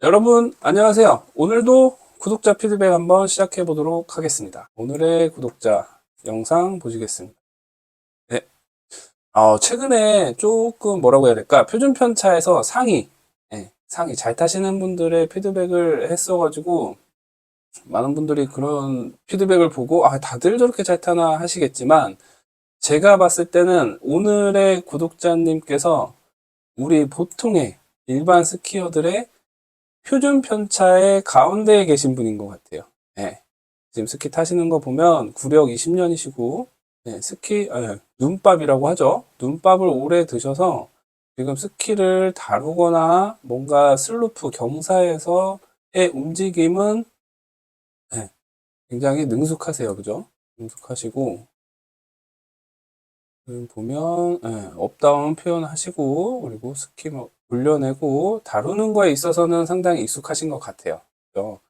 여러분 안녕하세요. 오늘도 구독자 피드백 한번 시작해 보도록 하겠습니다. 오늘의 구독자 영상 보시겠습니다. 네. 어, 최근에 조금 뭐라고 해야 될까? 표준 편차에서 상위, 예, 상위 잘 타시는 분들의 피드백을 했어가지고 많은 분들이 그런 피드백을 보고 아 다들 저렇게 잘 타나 하시겠지만 제가 봤을 때는 오늘의 구독자님께서 우리 보통의 일반 스키어들의 표준 편차의 가운데에 계신 분인 것 같아요. 예. 지금 스키 타시는 거 보면 구력 20년이시고, 스키, 아, 눈밥이라고 하죠. 눈밥을 오래 드셔서 지금 스키를 다루거나 뭔가 슬로프 경사에서의 움직임은 예, 굉장히 능숙하세요. 그죠? 능숙하시고, 보면 예, 업다운 표현하시고 그리고 스키 뭐 올려내고 다루는 거에 있어서는 상당히 익숙하신 것 같아요. 그죠?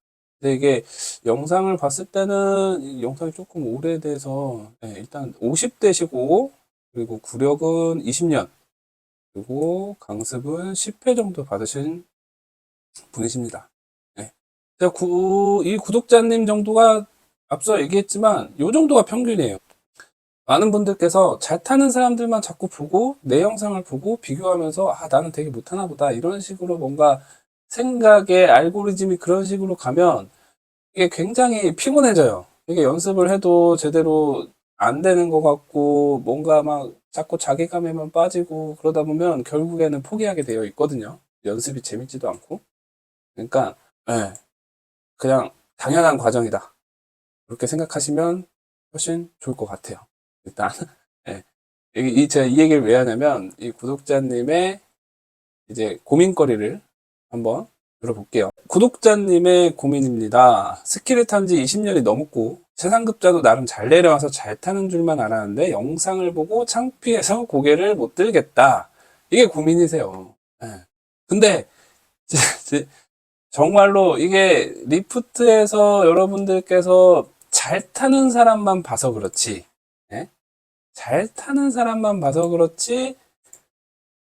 근데 이게 영상을 봤을 때는 이 영상이 조금 오래돼서 예, 일단 50대시고 그리고 구력은 20년 그리고 강습은 10회 정도 받으신 분이십니다. 예. 제가 구- 이 구독자님 정도가 앞서 얘기했지만 이 정도가 평균이에요. 많은 분들께서 잘 타는 사람들만 자꾸 보고 내 영상을 보고 비교하면서 아 나는 되게 못하나 보다 이런 식으로 뭔가 생각의 알고리즘이 그런 식으로 가면 이게 굉장히 피곤해져요. 이게 연습을 해도 제대로 안 되는 것 같고 뭔가 막 자꾸 자괴감에만 빠지고 그러다 보면 결국에는 포기하게 되어 있거든요. 연습이 재밌지도 않고. 그러니까 예, 그냥 당연한 과정이다. 그렇게 생각하시면 훨씬 좋을 것 같아요. 일단 예. 이, 이- 제가 이 얘기를 왜 하냐면 이 구독자님의 이제 고민거리를 한번 들어볼게요. 구독자님의 고민입니다. 스키를 탄 지 20년이 넘었고 최상급자도 나름 잘 내려와서 잘 타는 줄만 알았는데 영상을 보고 창피해서 고개를 못 들겠다. 이게 고민이세요. 예. 근데 정말로 이게 리프트에서 여러분들께서 잘 타는 사람만 봐서 그렇지 예? 잘 타는 사람만 봐서 그렇지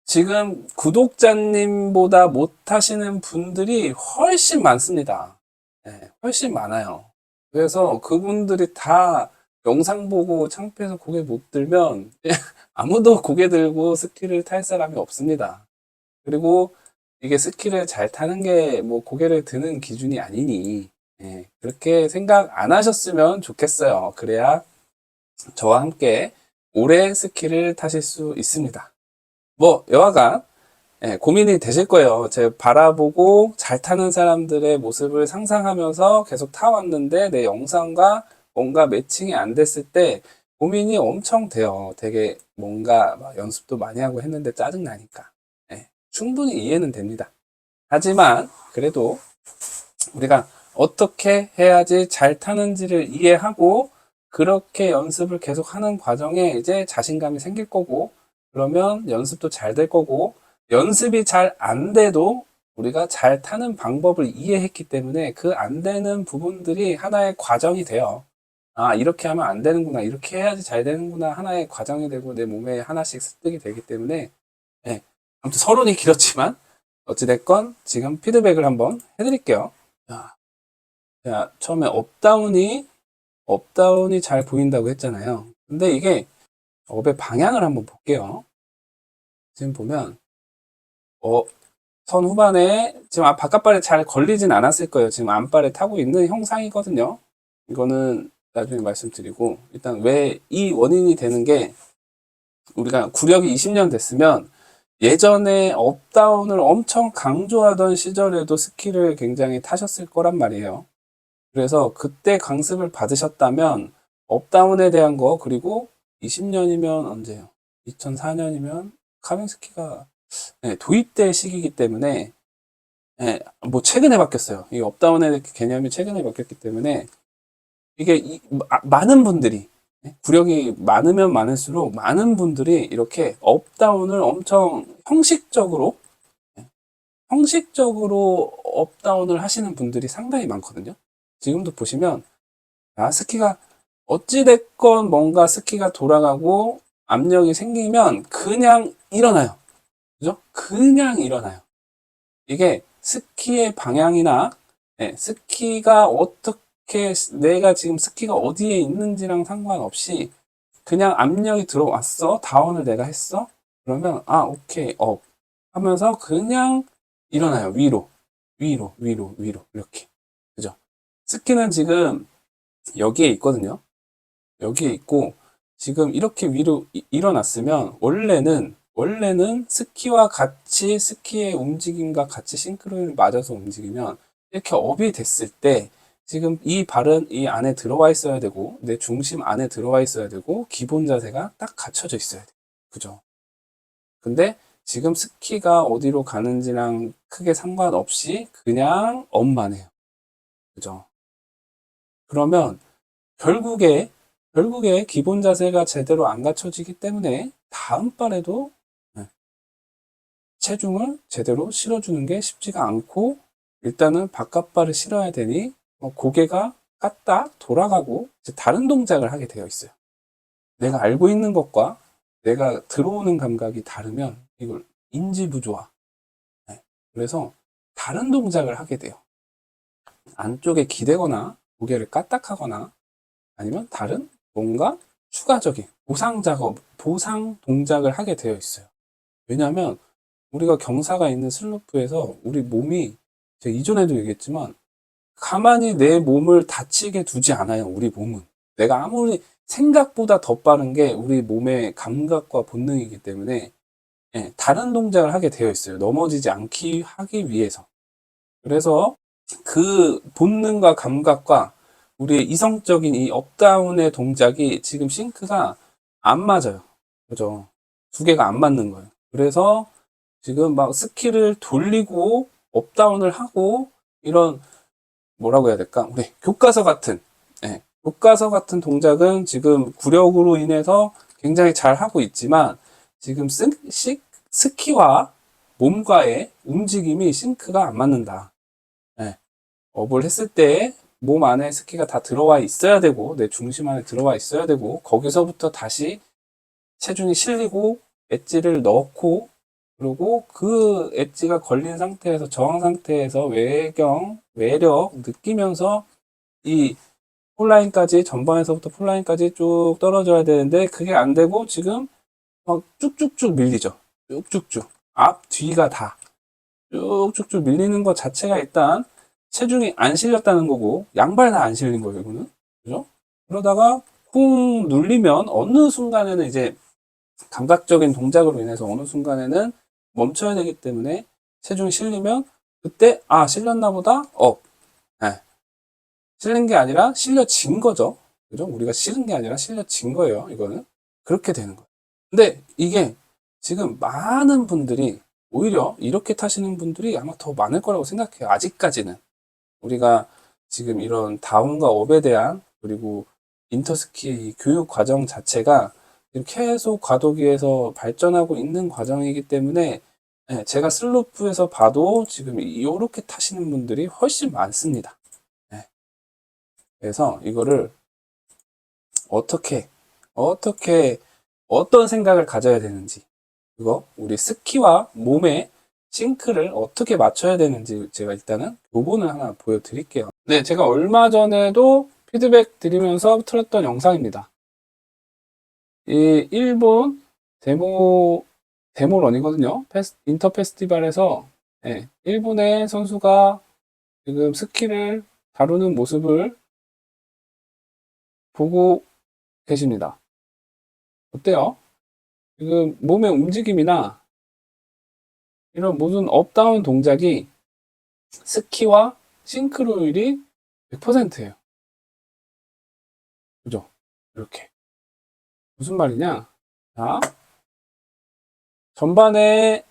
지금 구독자님보다 못 타시는 분들이 훨씬 많습니다. 예, 훨씬 많아요. 그래서 그분들이 다 영상 보고 창피해서 고개 못 들면 아무도 고개 들고 스키를 탈 사람이 없습니다. 그리고 이게 스키를 잘 타는 게 뭐 고개를 드는 기준이 아니니 예, 그렇게 생각 안 하셨으면 좋겠어요. 그래야 저와 함께 오래 스키를 타실 수 있습니다. 뭐 여하간 예, 고민이 되실 거예요. 제가 바라보고 잘 타는 사람들의 모습을 상상하면서 계속 타왔는데 내 영상과 뭔가 매칭이 안 됐을 때 고민이 엄청 돼요. 되게 뭔가 막 연습도 많이 하고 했는데 짜증 나니까. 예, 충분히 이해는 됩니다. 하지만 그래도 우리가 어떻게 해야지 잘 타는지를 이해하고 그렇게 연습을 계속 하는 과정에 이제 자신감이 생길 거고 그러면 연습도 잘 될 거고 연습이 잘 안 돼도 우리가 잘 타는 방법을 이해했기 때문에 그 안 되는 부분들이 하나의 과정이 돼요. 아, 이렇게 하면 안 되는구나. 이렇게 해야지 잘 되는구나. 하나의 과정이 되고 내 몸에 하나씩 습득이 되기 때문에 예. 아무튼 서론이 길었지만 어찌됐건 지금 피드백을 한번 해드릴게요. 자, 자, 처음에 업다운이 업다운이 잘 보인다고 했잖아요. 근데 이게 업의 방향을 한번 볼게요. 지금 보면 어, 선 후반에 지금 앞- 바깥발에 잘 걸리진 않았을 거예요. 지금 안발에 타고 있는 형상이거든요. 이거는 나중에 말씀드리고 일단 왜 이 원인이 되는 게 우리가 구력이 20년 됐으면 예전에 업다운을 엄청 강조하던 시절에도 스키를 굉장히 타셨을 거란 말이에요. 그래서 그때 강습을 받으셨다면 업다운에 대한 거 그리고 20년이면 언제요? 2004년이면 카빙스키가 네, 도입될 시기이기 때문에 네, 뭐 최근에 바뀌었어요. 이 업다운의 개념이 최근에 바뀌었기 때문에 이게 이- 마- 많은 분들이 네, 구력이 많으면 많을수록 많은 분들이 이렇게 업다운을 엄청 형식적으로 네, 형식적으로 업다운을 하시는 분들이 상당히 많거든요. 지금도 보시면 아 스키가 어찌됐건 뭔가 스키가 돌아가고 압력이 생기면 그냥 일어나요. 그죠? 그냥 일어나요. 이게 스키의 방향이나 예, 스키가 어떻게 내가 지금 스키가 어디에 있는지랑 상관없이 그냥 압력이 들어왔어? 다운을 내가 했어? 그러면 아 오케이 업. 하면서 그냥 일어나요. 위로. 위로 위로 위로. 이렇게 스키는 지금 여기에 있거든요 여기에 있고 지금 이렇게 위로 이- 일어났으면 원래는 원래는 스키와 같이 스키의 움직임과 같이 싱크로율을 맞아서 움직이면 이렇게 업이 됐을 때 지금 이 발은 이 안에 들어와 있어야 되고 내 중심 안에 들어와 있어야 되고 기본 자세가 딱 갖춰져 있어야 돼. 그죠? 근데 지금 스키가 어디로 가는지랑 크게 상관없이 그냥 업만 해요. 그죠? 그러면 결국에 결국에 기본 자세가 제대로 안 갖춰지기 때문에 다음 발에도 네, 체중을 제대로 실어주는 게 쉽지가 않고 일단은 바깥발을 실어야 되니 어, 고개가 깠다 돌아가고 다른 동작을 하게 되어 있어요. 내가 알고 있는 것과 내가 들어오는 감각이 다르면 이걸 인지 부조화. 네, 그래서 다른 동작을 하게 돼요. 안쪽에 기대거나 고개를 까딱하거나 아니면 다른 뭔가 추가적인 보상 작업, 보상 동작을 하게 되어 있어요. 왜냐하면 우리가 경사가 있는 슬로프에서 우리 몸이 제가 이전에도 얘기했지만 가만히 내 몸을 다치게 두지 않아요. 우리 몸은 내가 아무리 생각보다 더 빠른 게 우리 몸의 감각과 본능이기 때문에 예, 다른 동작을 하게 되어 있어요. 넘어지지 않기 하기 위해서. 그래서 그 본능과 감각과 우리의 이성적인 이 업다운의 동작이 지금 싱크가 안 맞아요. 그죠? 두 개가 안 맞는 거예요. 그래서 지금 막 스키를 돌리고 업다운을 하고 이런 뭐라고 해야 될까? 우리 교과서 같은 예, 교과서 같은 동작은 지금 구력으로 인해서 굉장히 잘 하고 있지만 지금 스, 시, 스키와 몸과의 움직임이 싱크가 안 맞는다. 예, 업을 했을 때 몸 안에 스키가 다 들어와 있어야 되고 내 중심 안에 들어와 있어야 되고 거기서부터 다시 체중이 실리고 엣지를 넣고 그리고 그 엣지가 걸린 상태에서 저항 상태에서 외경 외력 느끼면서 이 폴라인까지 전방에서부터 폴라인까지 쭉 떨어져야 되는데 그게 안 되고 지금 막 쭉쭉쭉 밀리죠. 쭉쭉쭉. 앞 뒤가 다 쭉쭉쭉 밀리는 것 자체가 일단 체중이 안 실렸다는 거고 양발 다 안 실린 거예요 이거는. 그죠? 그러다가 쿵 눌리면 어느 순간에는 이제 감각적인 동작으로 인해서 어느 순간에는 멈춰야 되기 때문에 체중이 실리면 그때 아 실렸나 보다? 업. 예. 실린 게 아니라 실려진 거죠. 그죠? 우리가 실은 게 아니라 실려진 거예요 이거는. 그렇게 되는 거예요. 근데 이게 지금 많은 분들이 오히려 이렇게 타시는 분들이 아마 더 많을 거라고 생각해요 아직까지는 우리가 지금 이런 다운과 업에 대한 그리고 인터스키의 이 교육 과정 자체가 계속 과도기에서 발전하고 있는 과정이기 때문에 예, 제가 슬로프에서 봐도 지금 이렇게 타시는 분들이 훨씬 많습니다. 예. 그래서 이거를 어떻게 어떻게 어떤 생각을 가져야 되는지 그거 우리 스키와 몸의 싱크를 어떻게 맞춰야 되는지 제가 일단은 교본을 하나 보여드릴게요. 네, 제가 얼마 전에도 피드백 드리면서 틀었던 영상입니다. 이 일본 데모 데모런이거든요. 페스- 인터 페스티벌에서 예, 일본의 선수가 지금 스키를 다루는 모습을 보고 계십니다. 어때요? 지금 몸의 움직임이나 이런 모든 업다운 동작이 스키와 싱크로율이 100%예요. 그죠? 이렇게. 무슨 말이냐? 자, 전반에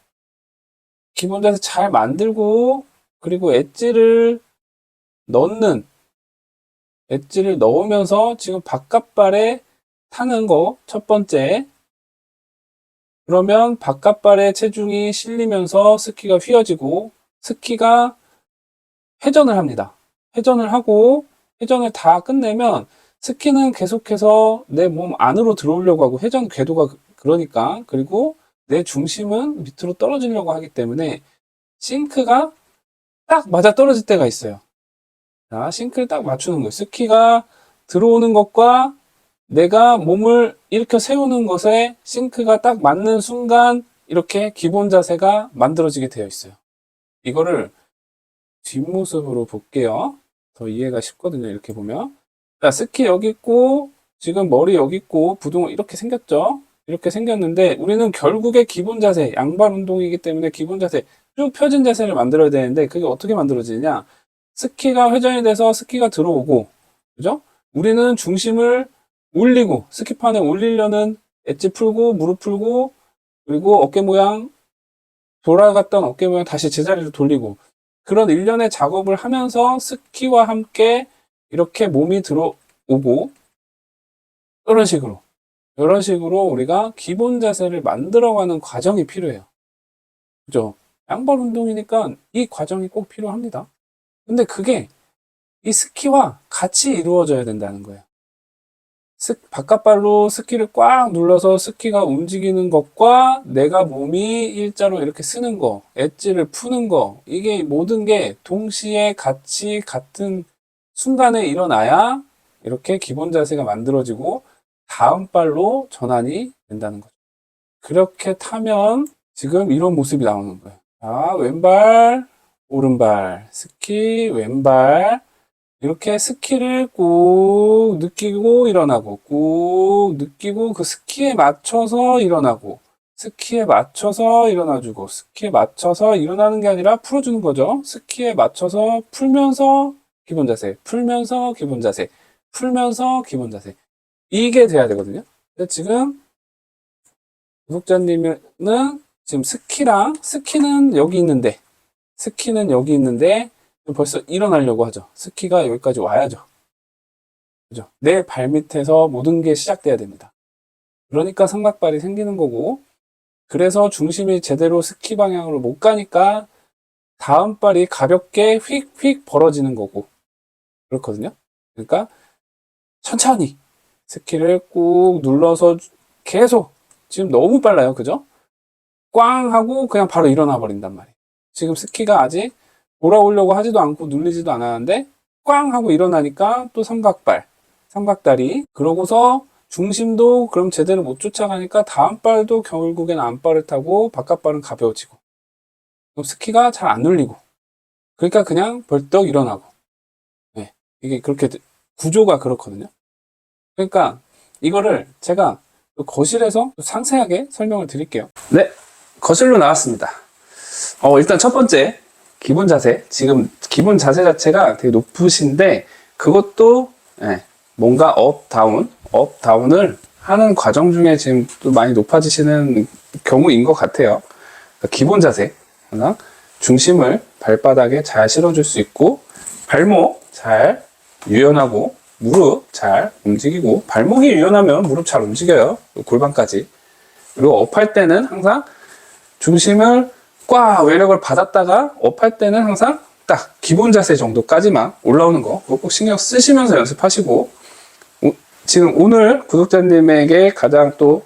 기본 자세 잘 만들고, 그리고 엣지를 넣는, 엣지를 넣으면서 지금 바깥발에 타는 거, 첫 번째. 그러면 바깥발에 체중이 실리면서 스키가 휘어지고, 스키가 회전을 합니다. 회전을 하고, 회전을 다 끝내면, 스키는 계속해서 내 몸 안으로 들어오려고 하고 회전 궤도가 그- 그러니까 그리고 내 중심은 밑으로 떨어지려고 하기 때문에 싱크가 딱 맞아 떨어질 때가 있어요. 자, 싱크를 딱 맞추는 거예요. 스키가 들어오는 것과 내가 몸을 일으켜 세우는 것에 싱크가 딱 맞는 순간 이렇게 기본 자세가 만들어지게 되어 있어요. 이거를 뒷모습으로 볼게요. 더 이해가 쉽거든요. 이렇게 보면. 자, 스키 여기 있고, 지금 머리 여기 있고, 부동은 이렇게 생겼죠? 이렇게 생겼는데, 우리는 결국에 기본 자세, 양발 운동이기 때문에 기본 자세, 쭉 펴진 자세를 만들어야 되는데, 그게 어떻게 만들어지느냐? 스키가 회전이 돼서 스키가 들어오고, 그죠? 우리는 중심을 올리고, 스키판에 올리려는 엣지 풀고, 무릎 풀고, 그리고 어깨 모양, 돌아갔던 어깨 모양 다시 제자리로 돌리고, 그런 일련의 작업을 하면서 스키와 함께 이렇게 몸이 들어오고, 이런 식으로, 이런 식으로 우리가 기본 자세를 만들어가는 과정이 필요해요. 그죠? 양발 운동이니까 이 과정이 꼭 필요합니다. 근데 그게 이 스키와 같이 이루어져야 된다는 거예요. 스, 바깥발로 스키를 꽉 눌러서 스키가 움직이는 것과 내가 몸이 일자로 이렇게 쓰는 거, 엣지를 푸는 거, 이게 모든 게 동시에 같이 같은 순간에 일어나야 이렇게 기본 자세가 만들어지고 다음 발로 전환이 된다는 거죠. 그렇게 타면 지금 이런 모습이 나오는 거예요. 자, 왼발, 오른발, 스키, 왼발, 이렇게 스키를 꾹 느끼고 일어나고, 꾹 느끼고 그 스키에 맞춰서 일어나고, 스키에 맞춰서 일어나주고, 스키에 맞춰서 일어나는 게 아니라 풀어주는 거죠. 스키에 맞춰서 풀면서 기본 자세, 풀면서 기본 자세, 풀면서 기본 자세. 이게 돼야 되거든요. 근데 지금 구독자님은 지금 스키랑, 스키는 여기 있는데, 스키는 여기 있는데, 벌써 일어나려고 하죠. 스키가 여기까지 와야죠. 그죠? 내 발밑에서 모든 게 시작돼야 됩니다. 그러니까 삼각발이 생기는 거고, 그래서 중심이 제대로 스키 방향으로 못 가니까 다음 발이 가볍게 휙휙 벌어지는 거고, 그렇거든요. 그러니까 천천히 스키를 꾹 눌러서 계속 지금 너무 빨라요. 그죠? 꽝 하고 그냥 바로 일어나 버린단 말이에요. 지금 스키가 아직 돌아오려고 하지도 않고 눌리지도 않았는데 꽝 하고 일어나니까 또 삼각발, 삼각다리. 그러고서 중심도 그럼 제대로 못 쫓아가니까 다음 발도 결국엔 안발을 타고 바깥발은 가벼워지고 스키가 잘 안 눌리고 그러니까 그냥 벌떡 일어나고 네, 이게 그렇게 구조가 그렇거든요. 그러니까 이거를 제가 거실에서 상세하게 설명을 드릴게요. 네, 거실로 나왔습니다. 어, 일단 첫 번째 기본 자세. 지금 기본 자세 자체가 되게 높으신데 그것도 예, 뭔가 업 다운, 업 다운을 하는 과정 중에 지금 또 많이 높아지시는 경우인 것 같아요. 그러니까 기본 자세. 하나, 중심을 발바닥에 잘 실어줄 수 있고 발목 잘 유연하고 무릎 잘 움직이고 발목이 유연하면 무릎 잘 움직여요. 골반까지. 그리고 업할 때는 항상 중심을 꽉 외력을 받았다가 업할 때는 항상 딱 기본 자세 정도까지만 올라오는 거 그거 꼭 신경 쓰시면서 연습하시고 오- 지금 오늘 구독자님에게 가장 또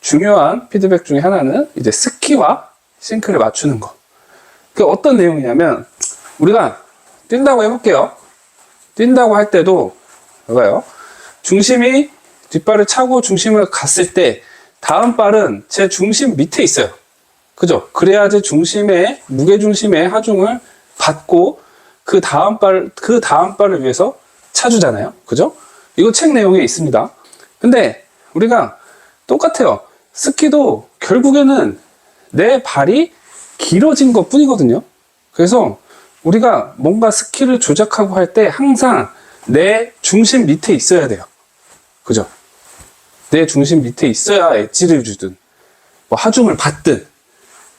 중요한 피드백 중에 하나는 이제 스키와 싱크를 맞추는 거. 그 어떤 내용이냐면 우리가 뛴다고 해볼게요. 뛴다고 할 때도 이거요. 중심이 뒷발을 차고 중심을 갔을 때 다음 발은 제 중심 밑에 있어요. 그죠? 그래야지 중심의 무게 중심의 하중을 받고 그 다음 발, 그 다음 발을 위해서 차주잖아요. 그죠? 이거 책 내용에 있습니다. 근데 우리가 똑같아요. 스키도 결국에는 내 발이 길어진 것 뿐이거든요. 그래서 우리가 뭔가 스키를 조작하고 할 때 항상 내 중심 밑에 있어야 돼요. 그죠? 내 중심 밑에 있어야 엣지를 주든, 뭐 하중을 받든,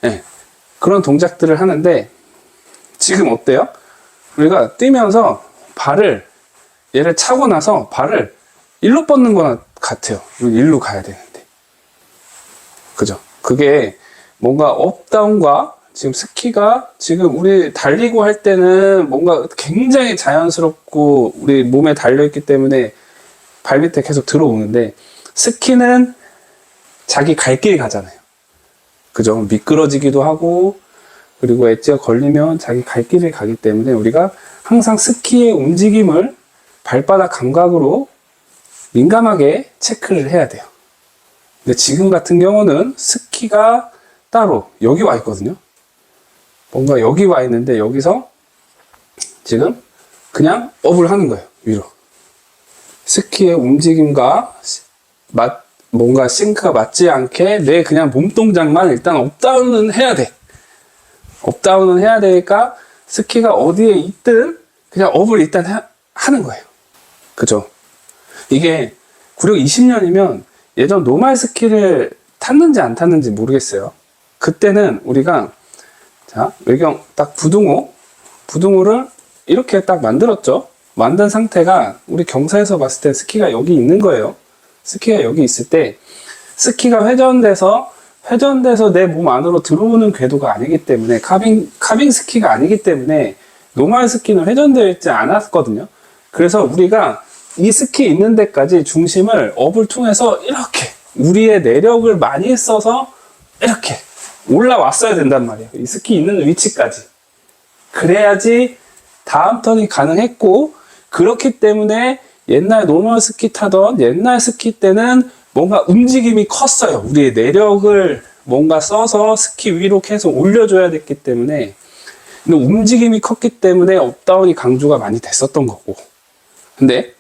예, 그런 동작들을 하는데, 지금 어때요? 우리가 뛰면서 발을, 얘를 차고 나서 발을 일로 뻗는 거나 같아요. 일로 가야 되는데. 그죠? 그게 뭔가 업다운과 지금 스키가 지금 우리 달리고 할 때는 뭔가 굉장히 자연스럽고 우리 몸에 달려있기 때문에 발밑에 계속 들어오는데 스키는 자기 갈 길 가잖아요. 그죠? 미끄러지기도 하고 그리고 엣지가 걸리면 자기 갈 길을 가기 때문에 우리가 항상 스키의 움직임을 발바닥 감각으로 민감하게 체크를 해야 돼요. 근데 지금 같은 경우는 스키가 따로 여기 와 있거든요. 뭔가 여기 와 있는데 여기서 지금 그냥 업을 하는 거예요. 위로. 스키의 움직임과 뭔가 싱크가 맞지 않게 내 그냥 몸 동작만 일단 업다운은 해야 돼. 업다운은 해야 되니까 스키가 어디에 있든 그냥 업을 일단 하, 하는 거예요. 그죠? 이게 구력 20년이면 예전 노말 스키를 탔는지 안 탔는지 모르겠어요. 그때는 우리가 자 외경 딱 부등호 부등호를 이렇게 딱 만들었죠. 만든 상태가 우리 경사에서 봤을 때 스키가 여기 있는 거예요. 스키가 여기 있을 때 스키가 회전돼서 회전돼서 내 몸 안으로 들어오는 궤도가 아니기 때문에 카빙 카빙 스키가 아니기 때문에 노말 스키는 회전되어 있지 않았거든요. 그래서 우리가 이 스키 있는 데까지 중심을 업을 통해서 이렇게 우리의 내력을 많이 써서 이렇게 올라왔어야 된단 말이에요. 이 스키 있는 위치까지. 그래야지 다음 턴이 가능했고 그렇기 때문에 옛날 노멀 스키 타던 옛날 스키 때는 뭔가 움직임이 컸어요. 우리의 내력을 뭔가 써서 스키 위로 계속 올려줘야 됐기 때문에 근데 움직임이 컸기 때문에 업다운이 강조가 많이 됐었던 거고 근데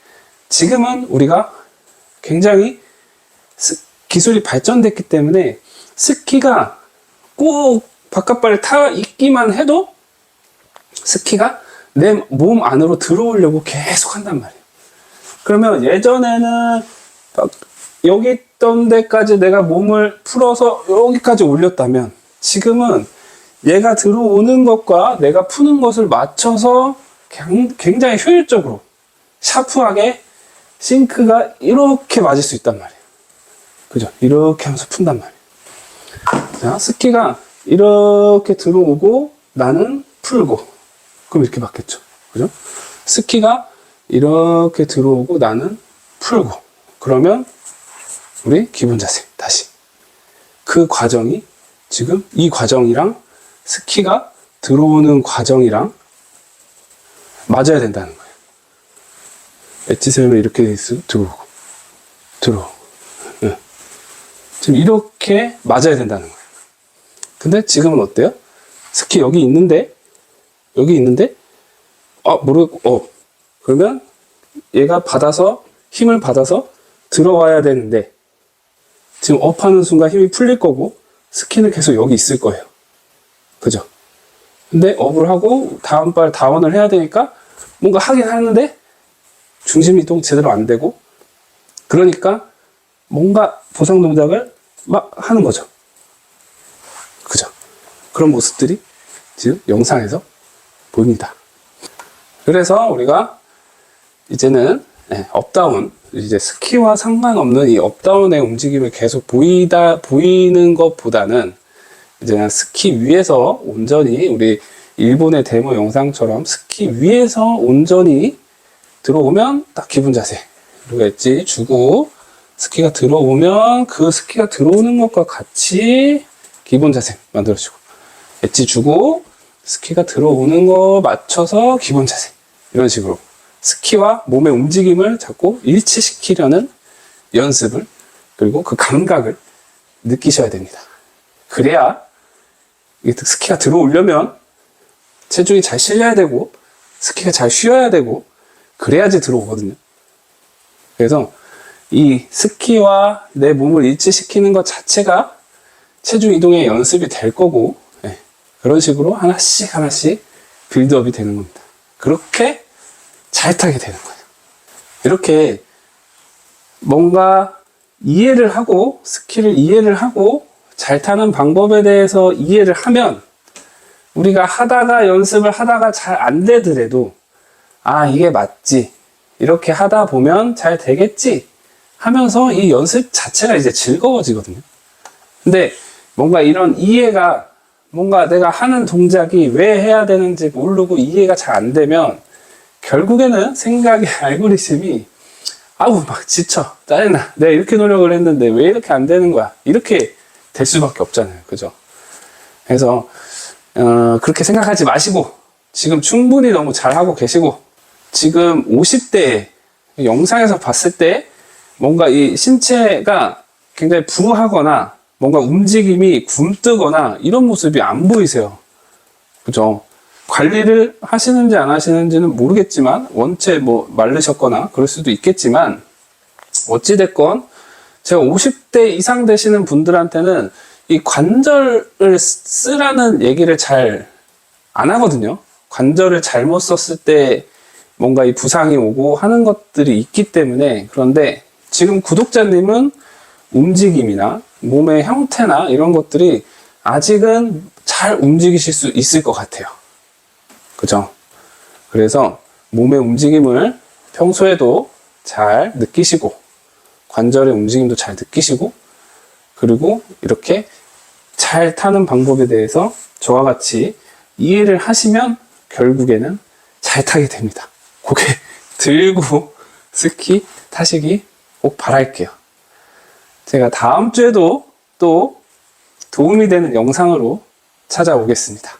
지금은 우리가 굉장히 스- 기술이 발전됐기 때문에 스키가 꼭 바깥발을 타 있기만 해도 스키가 내 몸 안으로 들어오려고 계속 한단 말이에요. 그러면 예전에는 막 여기 있던 데까지 내가 몸을 풀어서 여기까지 올렸다면 지금은 얘가 들어오는 것과 내가 푸는 것을 맞춰서 굉- 굉장히 효율적으로 샤프하게 싱크가 이렇게 맞을 수 있단 말이에요. 그죠? 이렇게 하면서 푼단 말이에요. 자, 스키가 이렇게 들어오고 나는 풀고 그럼 이렇게 맞겠죠. 그죠? 스키가 이렇게 들어오고 나는 풀고 그러면 우리 기본 자세 다시 그 과정이 지금 이 과정이랑 스키가 들어오는 과정이랑 맞아야 된다는 거예요. 엣지 세우면 이렇게 들어오고 들어오고 예. 지금 이렇게 맞아야 된다는 거예요. 근데 지금은 어때요? 스키 여기 있는데 여기 있는데 아 모르고 어 그러면 얘가 받아서 힘을 받아서 들어와야 되는데 지금 업하는 순간 힘이 풀릴 거고 스키는 계속 여기 있을 거예요. 그죠? 근데 업을 하고 다음 발 다운을 해야 되니까 뭔가 하긴 하는데 중심 이동 제대로 안 되고 그러니까 뭔가 보상 동작을 막 하는 거죠. 그죠? 그런 모습들이 지금 영상에서 보입니다. 그래서 우리가 이제는 네, 업다운 이제 스키와 상관없는 이 업다운의 움직임을 계속 보이다 보이는 것보다는 이제 스키 위에서 온전히 우리 일본의 데모 영상처럼 스키 위에서 온전히 들어오면 딱 기분 자세. 그리고 엣지? 주고 스키가 들어오면 그 스키가 들어오는 것과 같이 기본 자세 만들어주고. 엣지 주고 스키가 들어오는 거 맞춰서 기본 자세. 이런 식으로 스키와 몸의 움직임을 자꾸 일치시키려는 연습을 그리고 그 감각을 느끼셔야 됩니다. 그래야 스키가 들어오려면 체중이 잘 실려야 되고 스키가 잘 쉬어야 되고 그래야지 들어오거든요. 그래서 이 스키와 내 몸을 일치시키는 것 자체가 체중 이동의 연습이 될 거고 예, 그런 식으로 하나씩 하나씩 빌드업이 되는 겁니다. 그렇게 잘 타게 되는 거예요. 이렇게 뭔가 이해를 하고 스키를 이해를 하고 잘 타는 방법에 대해서 이해를 하면 우리가 하다가 연습을 하다가 잘 안 되더라도 아 이게 맞지 이렇게 하다 보면 잘 되겠지 하면서 이 연습 자체가 이제 즐거워지거든요. 근데 뭔가 이런 이해가 뭔가 내가 하는 동작이 왜 해야 되는지 모르고 이해가 잘 안 되면 결국에는 생각의 알고리즘이 아우 막 지쳐. 짜증나. 내가 이렇게 노력을 했는데 왜 이렇게 안 되는 거야? 이렇게 될 수밖에 없잖아요. 그죠? 그래서 어, 그렇게 생각하지 마시고 지금 충분히 너무 잘하고 계시고 지금 50대 영상에서 봤을 때 뭔가 이 신체가 굉장히 부하거나 뭔가 움직임이 굼뜨거나 이런 모습이 안 보이세요. 그죠? 관리를 하시는지 안 하시는지는 모르겠지만 원체 뭐 마르셨거나 그럴 수도 있겠지만 어찌 됐건 제가 50대 이상 되시는 분들한테는 이 관절을 쓰라는 얘기를 잘 안 하거든요. 관절을 잘못 썼을 때 뭔가 이 부상이 오고 하는 것들이 있기 때문에 그런데 지금 구독자님은 움직임이나 몸의 형태나 이런 것들이 아직은 잘 움직이실 수 있을 것 같아요. 그죠? 그래서 몸의 움직임을 평소에도 잘 느끼시고 관절의 움직임도 잘 느끼시고 그리고 이렇게 잘 타는 방법에 대해서 저와 같이 이해를 하시면 결국에는 잘 타게 됩니다. 고개 들고 스키 타시기 꼭 바랄게요. 제가 다음 주에도 또 도움이 되는 영상으로 찾아오겠습니다.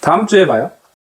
다음 주에 봐요.